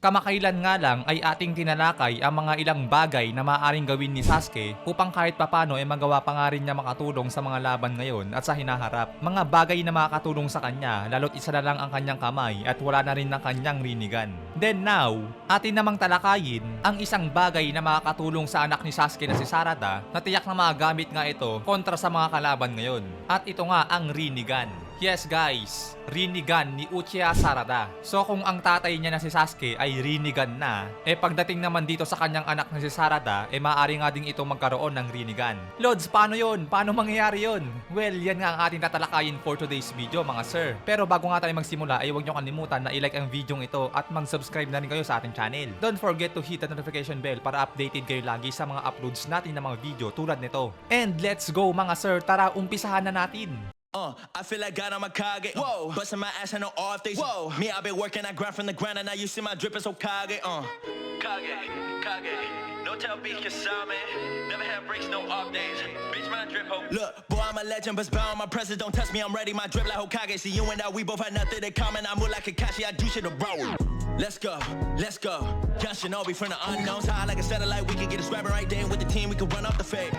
Kamakailan nga lang ay ating tinalakay ang mga ilang bagay na maaaring gawin ni Sasuke upang kahit papano ay magawa pa nga rin niya makatulong sa mga laban ngayon at sa hinaharap. Mga bagay na makakatulong sa kanya lalo't isa na lang ang kanyang kamay at wala na rin ng kanyang rinigan. Then now, atin namang talakayin ang isang bagay na makakatulong sa anak ni Sasuke na si Sarada na tiyak na magagamit nga ito kontra sa mga kalaban ngayon. At ito nga ang rinigan. Yes guys, rinigan ni Uchiha Sarada. So kung ang tatay niya na si Sasuke ay rinigan na, eh pagdating naman dito sa kanyang anak na si Sarada, eh maaari nga ding ito magkaroon ng rinigan. Lods, paano yon? Paano mangyayari yon? Well, yan nga ang ating tatalakayin for today's video mga sir. Pero bago nga tayo magsimula, ay huwag niyo kalimutan na i-like ang video ito at mag-subscribe na rin kayo sa ating channel. Don't forget to hit the notification bell para updated kayo lagi sa mga uploads natin ng mga video tulad nito. And let's go mga sir, tara umpisahan na natin! Uh, I feel like God on my Kage. Whoa, busting my ass on no off days. Whoa, me, I've been working, I grind from the ground, and now you see my drip is so Kage. Uh, Kage, Kage. No tell beat Kasame. Never had breaks, no off days. Bitch, my drip ho. Look, boy, I'm a legend, but bound my presence. Don't test me, I'm ready. My drip like Hokage. See you and I, we both had nothing in common. I move like Kakashi, I do shit to bro. Let's go, let's go. Young Shinobi from the unknowns. High like a satellite, we can get us rapping right there with the team. We can run off the fade.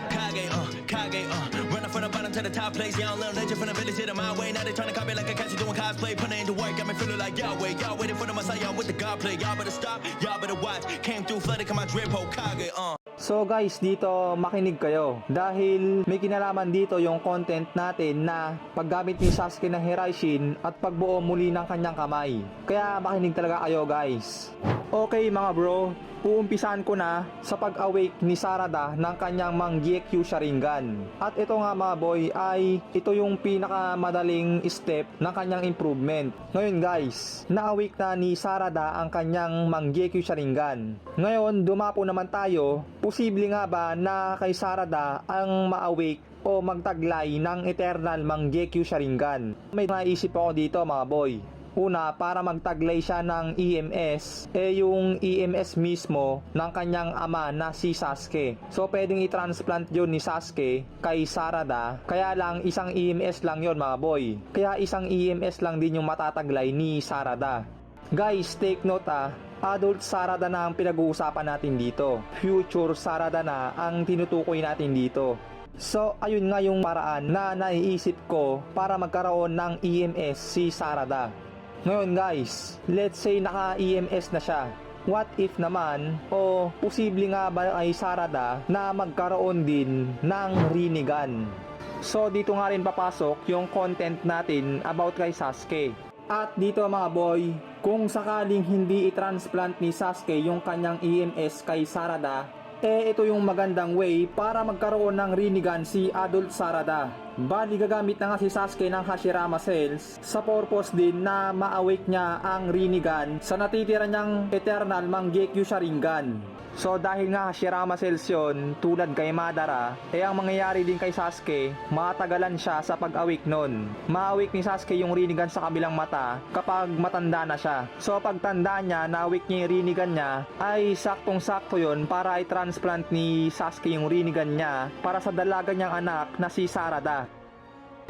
To the top place. Young little legend from the village to my way. Now they trying to copy like a catch doing cosplay. Putting into work, got me feeling like Yahweh. Y'all waiting for the Messiah with the God play. Y'all better stop, y'all better watch. Came through flooded, come my drip Hokage, uh. So guys, dito makinig kayo dahil may kinalaman dito yung content natin na paggamit ni Sasuke ng Hiraishin at pagbuo muli ng kanyang kamay. Kaya makinig talaga kayo guys. Okay mga bro, uumpisan ko na sa pag-awake ni Sarada ng kanyang Mangyekyu Sharingan. At ito nga mga boy ay ito yung pinakamadaling step ng kanyang improvement. Ngayon guys, na-awake na ni Sarada ang kanyang Mangyekyu Sharingan. Ngayon, dumapo naman tayo. Posible nga ba na kay Sarada ang ma-awake o magtaglay ng Eternal Mangyekyu Sharingan? May naisip ako dito mga boy. Una, para magtaglay siya ng EMS, eh yung EMS mismo ng kanyang ama na si Sasuke. So pwedeng i-transplant yun ni Sasuke kay Sarada, kaya lang isang EMS lang yon mga boy. Kaya isang EMS lang din yung matataglay ni Sarada. Guys, take note ah, adult Sarada na ang pinag-uusapan natin dito. Future Sarada na ang tinutukoy natin dito. So, ayun nga yung paraan na naiisip ko para magkaroon ng EMS si Sarada. Ngayon guys, let's say naka-EMS na siya. What if naman, o posible nga ba ay Sarada na magkaroon din ng rinigan? So dito nga rin papasok yung content natin about kay Sasuke. At dito mga boy, kung sakaling hindi i-transplant ni Sasuke yung kanyang EMS kay Sarada, eh ito yung magandang way para magkaroon ng rinigan si Adult Sarada. Bali gagamit na nga si Sasuke ng Hashirama Cells sa purpose din na ma-awake niya ang rinigan sa natitira niyang Eternal Manggekyu Sharingan. So dahil nga Hashirama Cells yun, tulad kay Madara, eh ang mangyayari din kay Sasuke, matagalan siya sa pag-awake nun. Ma-awake ni Sasuke yung rinigan sa kabilang mata kapag matanda na siya. So pag tanda niya, na-awake niya yung rinigan niya, ay saktong-sakto yun para i-transplant ni Sasuke yung rinigan niya para sa dalaga niyang anak na si Sarada.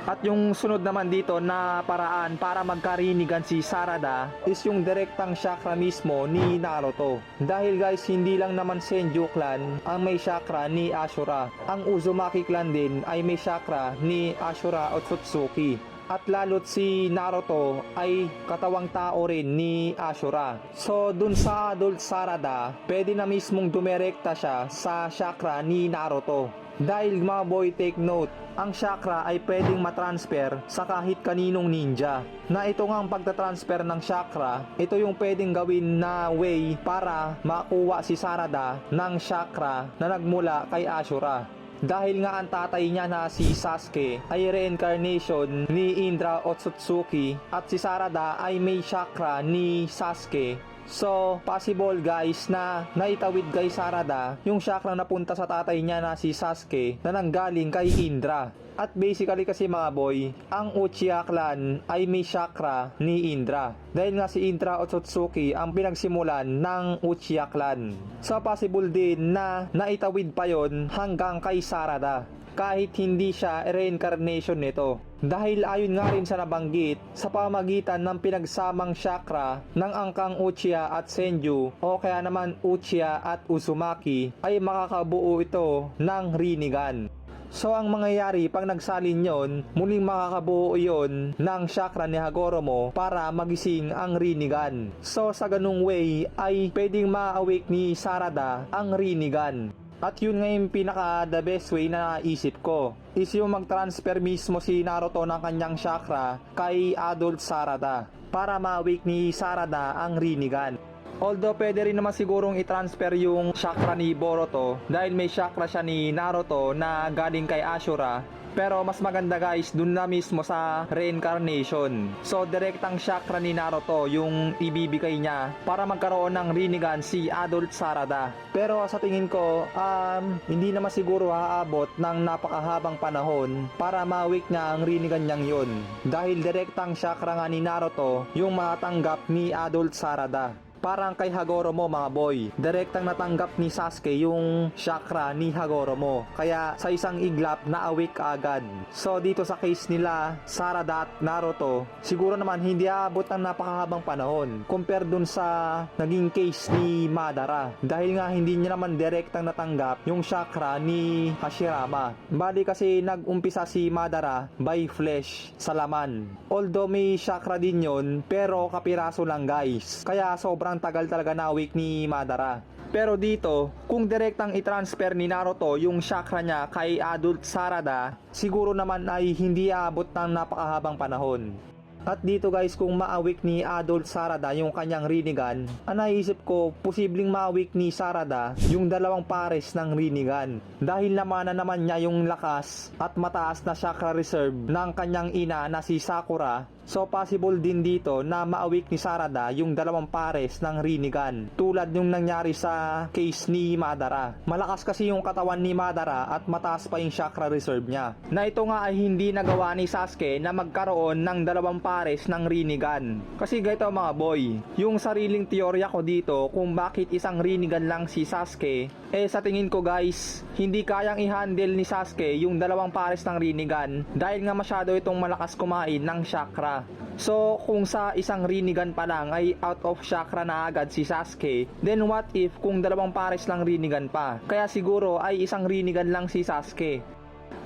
At yung sunod naman dito na paraan para magkarinigan si Sarada is yung direktang chakra mismo ni Naruto. Dahil guys, hindi lang naman Senju clan ang may chakra ni Ashura. Ang Uzumaki clan din ay may chakra ni Ashura Otsutsuki. At lalo't si Naruto ay katawang tao rin ni Ashura. So dun sa adult Sarada, pwede na mismong dumirekta siya sa chakra ni Naruto. Dahil mga boy take note, ang chakra ay pwedeng matransfer sa kahit kaninong ninja. Na ito nga ang pagtatransfer ng chakra, ito yung pwedeng gawin na way para makuha si Sarada ng chakra na nagmula kay Ashura. Dahil nga ang tatay niya na si Sasuke ay reincarnation ni Indra Otsutsuki at si Sarada ay may chakra ni Sasuke So, possible guys na naitawid kay Sarada yung chakra na punta sa tatay niya na si Sasuke na nanggaling kay Indra. At basically kasi mga boy, ang Uchiha clan ay may chakra ni Indra. Dahil nga si Indra Otsutsuki ang pinagsimulan ng Uchiha clan. So possible din na naitawid pa yon hanggang kay Sarada. Kahit hindi siya reincarnation nito. Dahil ayon nga rin sa nabanggit sa pamagitan ng pinagsamang chakra ng angkang Uchiha at Senju o kaya naman Uchiha at Uzumaki ay makakabuo ito ng Rinnegan. So ang mangyayari pag nagsalin yon, muling makakabuo yon ng chakra ni Hagoromo para magising ang Rinnegan. So sa ganung way ay pwedeng ma-awake ni Sarada ang Rinnegan. At yun nga yung pinaka the best way na naisip ko is yung mag-transfer mismo si Naruto ng kanyang chakra kay adult Sarada para ma-awake ni Sarada ang Rinnegan. Although pwede rin naman sigurong i-transfer yung chakra ni Boruto dahil may chakra siya ni Naruto na galing kay Ashura pero mas maganda guys dun na mismo sa reincarnation. So direktang chakra ni Naruto yung ibibigay niya para magkaroon ng Rinnegan si Adult Sarada. Pero sa tingin ko, um, hindi naman siguro haabot ng napakahabang panahon para ma-wake niya ang Rinnegan niyang yun. Dahil direktang chakra nga ni Naruto yung matanggap ni Adult Sarada. Parang kay Hagoromo mga boy, direktang natanggap ni Sasuke yung chakra ni Hagoromo. Kaya sa isang iglap na awake agad. So dito sa case nila, Sarada at Naruto, siguro naman hindi aabot ng napakahabang panahon compare dun sa naging case ni Madara. Dahil nga hindi niya naman direktang natanggap yung chakra ni Hashirama. Bali kasi nag-umpisa si Madara by flesh sa laman. Although may chakra din yon pero kapiraso lang guys. Kaya sobrang tagal talaga na awake ni Madara. Pero dito, kung direktang i-transfer ni Naruto yung chakra niya kay adult Sarada, siguro naman ay hindi aabot ng napakahabang panahon. At dito guys, kung ma-awake ni Adult Sarada yung kanyang Rinnegan, ang naisip ko, posibleng ma-awake ni Sarada yung dalawang pares ng Rinnegan. Dahil naman na naman niya yung lakas at mataas na chakra reserve ng kanyang ina na si Sakura So possible din dito na ma-awake ni Sarada yung dalawang pares ng Rinnegan tulad yung nangyari sa case ni Madara. Malakas kasi yung katawan ni Madara at mataas pa yung chakra reserve niya. Na ito nga ay hindi nagawa ni Sasuke na magkaroon ng dalawang pares ng Rinnegan. Kasi ganito mga boy, yung sariling teorya ko dito kung bakit isang Rinnegan lang si Sasuke, eh sa tingin ko guys, hindi kayang i-handle ni Sasuke yung dalawang pares ng Rinnegan dahil nga masyado itong malakas kumain ng chakra. So, kung sa isang Rinnegan pa lang ay out of chakra na agad si Sasuke, then what if kung dalawang pares lang Rinnegan pa? Kaya siguro ay isang Rinnegan lang si Sasuke.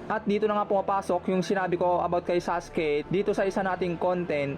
At dito na nga pumapasok yung sinabi ko about kay Sasuke dito sa isa nating content.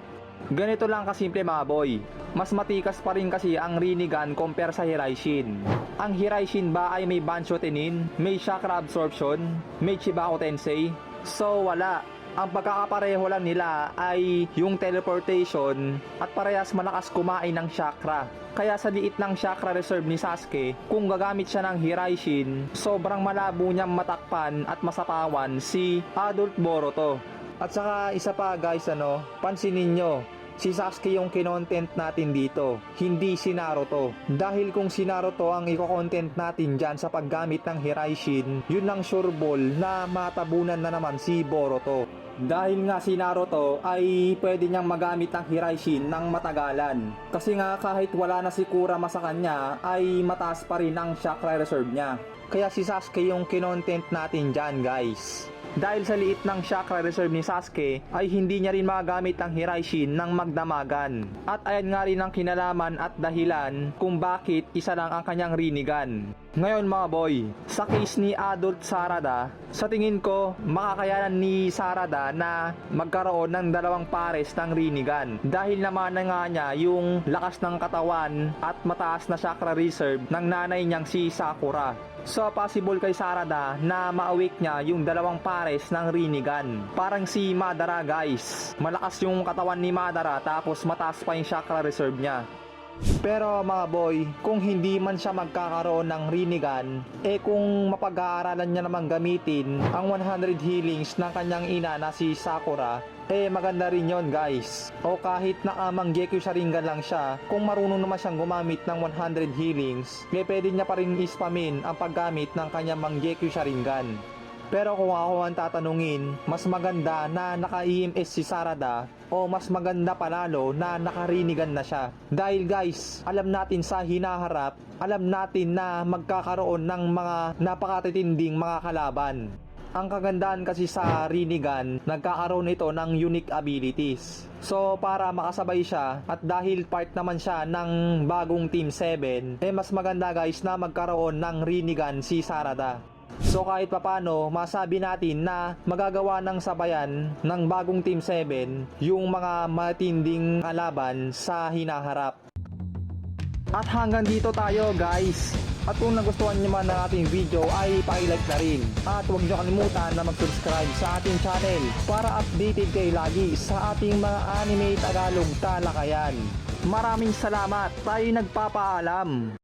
Ganito lang kasimple mga boy. Mas matikas pa rin kasi ang Rinnegan compare sa Hiraishin. Ang Hiraishin ba ay may Bansho Tenin, may Chakra Absorption, may Chibaku Tensei? So wala. Ang pagkakapareho lang nila ay yung teleportation at parehas malakas kumain ng chakra. Kaya sa liit ng chakra reserve ni Sasuke, kung gagamit siya ng Hiraishin, sobrang malabo niyang matakpan at masapawan si Adult Boruto. At saka isa pa guys ano, pansinin nyo, si Sasuke yung kinontent natin dito, hindi si Naruto. Dahil kung si Naruto ang iko-content natin dyan sa paggamit ng Hiraishin, yun lang sure ball na matabunan na naman si Boruto. Dahil nga si Naruto ay pwede niyang magamit ang Hiraishin ng matagalan. Kasi nga kahit wala na si Kurama sa kanya ay mataas pa rin ang chakra reserve niya. Kaya si Sasuke yung kinontent natin dyan guys. Dahil sa liit ng chakra reserve ni Sasuke ay hindi niya rin magagamit ang Hiraishin ng magdamagan. At ayan nga rin ang kinalaman at dahilan kung bakit isa lang ang kanyang Rinnegan. Ngayon mga boy, sa case ni Adult Sarada, sa tingin ko makakayanan ni Sarada na magkaroon ng dalawang pares ng Rinnegan. Dahil naman na nga niya yung lakas ng katawan at mataas na chakra reserve ng nanay niyang si Sakura. So possible kay Sarada na ma-awake niya yung dalawang pares ng Rinnegan. Parang si Madara guys. Malakas yung katawan ni Madara tapos mataas pa yung chakra reserve niya. Pero mga boy, kung hindi man siya magkakaroon ng Rinnegan, eh kung mapag-aaralan niya namang gamitin ang 100 healings ng kanyang ina na si Sakura, eh maganda rin yon guys. O kahit nakamang Gekyu Sharingan lang siya, kung marunong naman siyang gumamit ng 100 healings, eh pwede niya pa rin ispamin ang paggamit ng kanyang Manggekyo Sharingan. Pero kung ako ang tatanungin, mas maganda na naka-EMS si Sarada o mas maganda panalo na nakarinigan na siya. Dahil guys, alam natin sa hinaharap, alam natin na magkakaroon ng mga napakatitinding mga kalaban. Ang kagandahan kasi sa Rinnegan, nagkakaroon ito ng unique abilities. So para makasabay siya at dahil part naman siya ng bagong Team 7, eh mas maganda guys na magkaroon ng Rinnegan si Sarada. So kahit papano, masabi natin na magagawa ng sabayan ng bagong Team 7 yung mga matinding kalaban sa hinaharap. At hanggang dito tayo guys. At kung nagustuhan nyo man ang ating video ay pakilike na rin. At huwag nyo kalimutan na mag-subscribe sa ating channel para updated kayo lagi sa ating mga anime Tagalog talakayan. Maraming salamat. Tayo nagpapaalam.